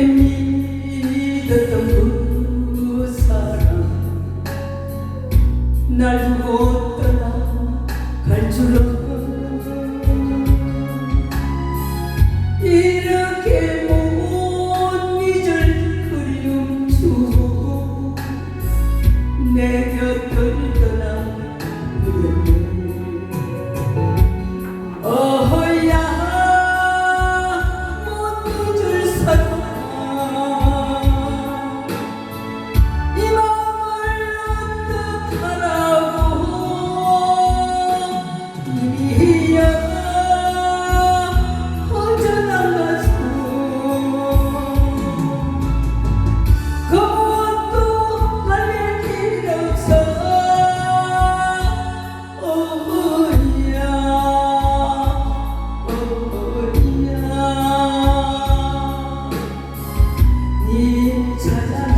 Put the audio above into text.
그때 믿었던 그 사람. 날 두고 떠나갈 줄 알고 이렇게 Thank you.